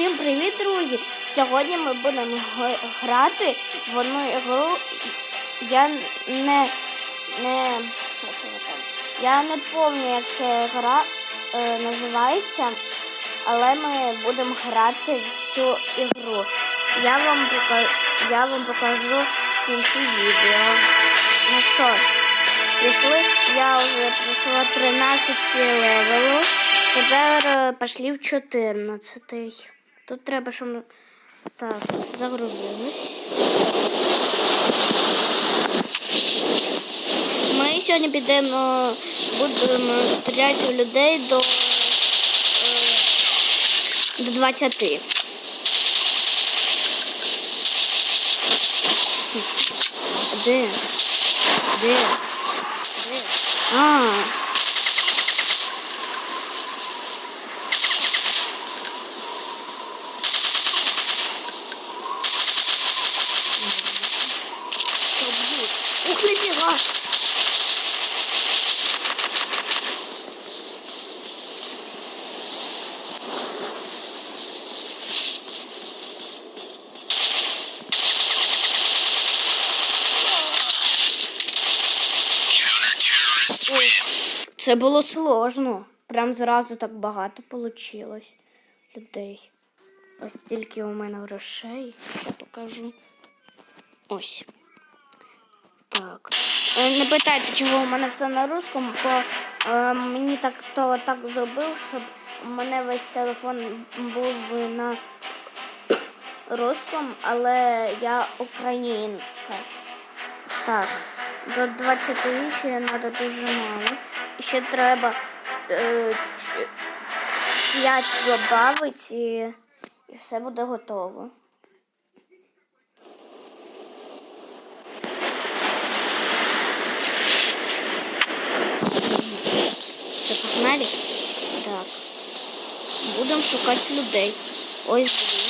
Всім привіт, друзі! Сьогодні ми будемо грати в одну ігру. Я не, не, я не пам'ятаю, як ця гра е, називається, але ми будемо грати в цю ігру. Я вам, пока, я вам покажу в кінці відео. Ну що, пішли. Я вже пройшла 13 левелу. Тепер е, пішли в 14. Тут треба, щоб так, загрузились. Ми сьогодні підемо, будемо стріляти в людей до, е, до 20. Де? Де? Де? А. Ой, Це було сложно. Прям зразу так багато вийшло людей. Ось тільки у мене грошей. Я покажу. Ось. Так. Е, Не питайте, чого у мене все на русскому, бо е, мені так то так зробив, щоб у мене весь телефон був на русском, але я українка. Так, до 20 ще треба дуже мало. Ще треба е, 5 додати і, і все буде готово. Це погнали? Так. Будемо шукати людей. Ось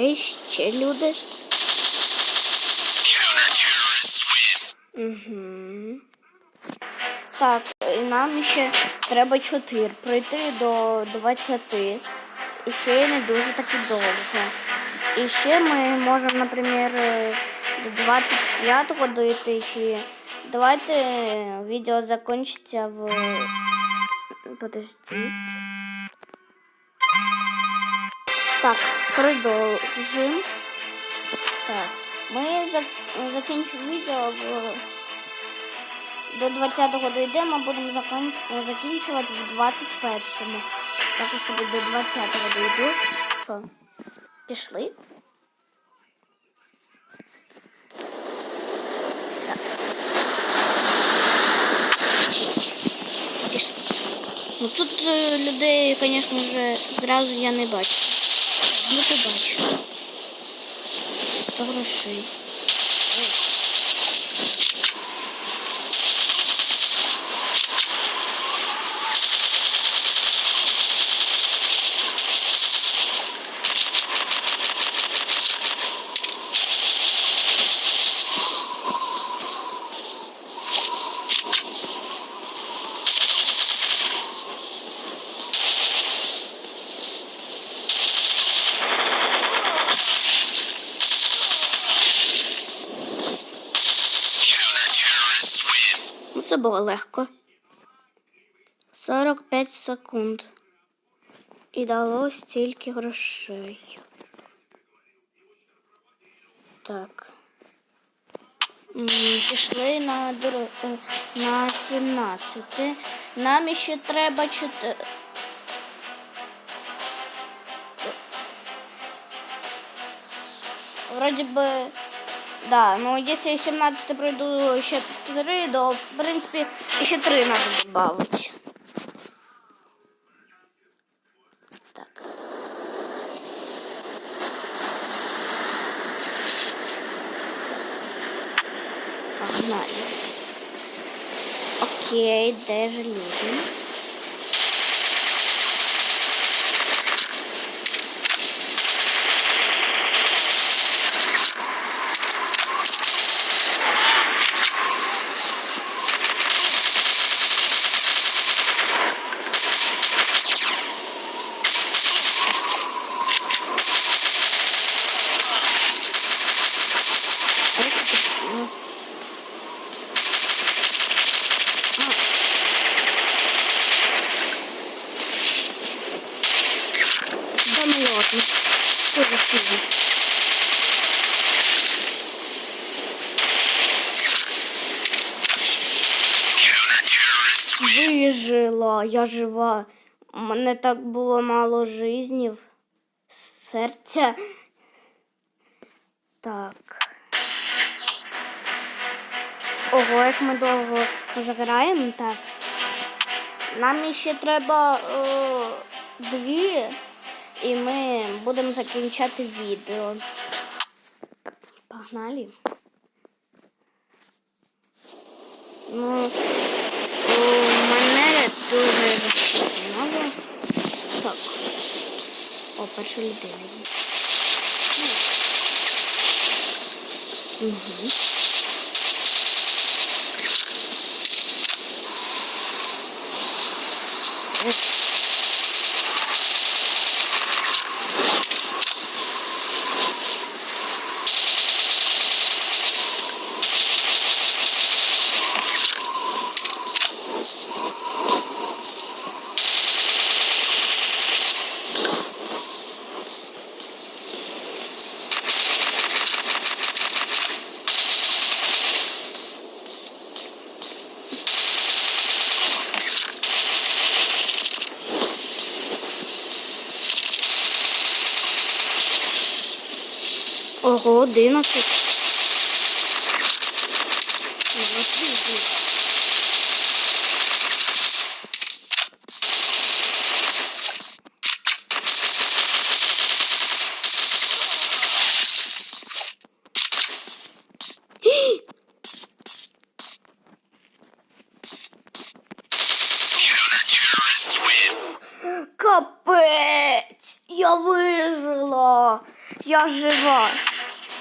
Де ще люди? Угу. Так, і нам ще треба 4 пройти до 20. І ще не дуже таки довго. І ще ми можемо, наприклад, до 25-го дойти. Чи... Давайте відео закінчиться в. Подождіть. Так, продовжимо. Так, ми зак- закінчимо відео в... до 20-го дійдемо, будемо закон... закінчувати в 21-му. Так, щоб до 20-го дійду. Що? Пішли? Так. Пішли. Ну тут е, людей, звісно, вже зразу я не бачу. Не побачу. 100 грошей. Ой. Ну, це було легко. 45 секунд. І дало стільки грошей. Так. Пішли на, е, на 17. Нам ще треба 4. вроді би. Да, ну если 17 пройду еще 3, то в принципе еще 3 надо добавить. Погнали. Окей, де ж люди? А як це працює? Да ну ладно. Что? Вижила, я жива. У мене так було мало жизнів. Серця. Так. Ого, як ми довго заграємо, так. Нам ще треба о, дві, і ми будемо закінчати відео. Погнали. Ну, у мене дуже много. Так. О, перша людина. Угу. Ого, одинадцять. Молодці. Капець! Я вижила! Я жива.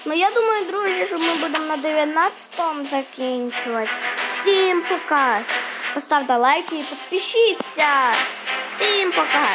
Ну, я думаю, друзі, що ми будемо на 19-му закінчувати. Всім пока. Поставте лайки і підпишіться. Всім пока.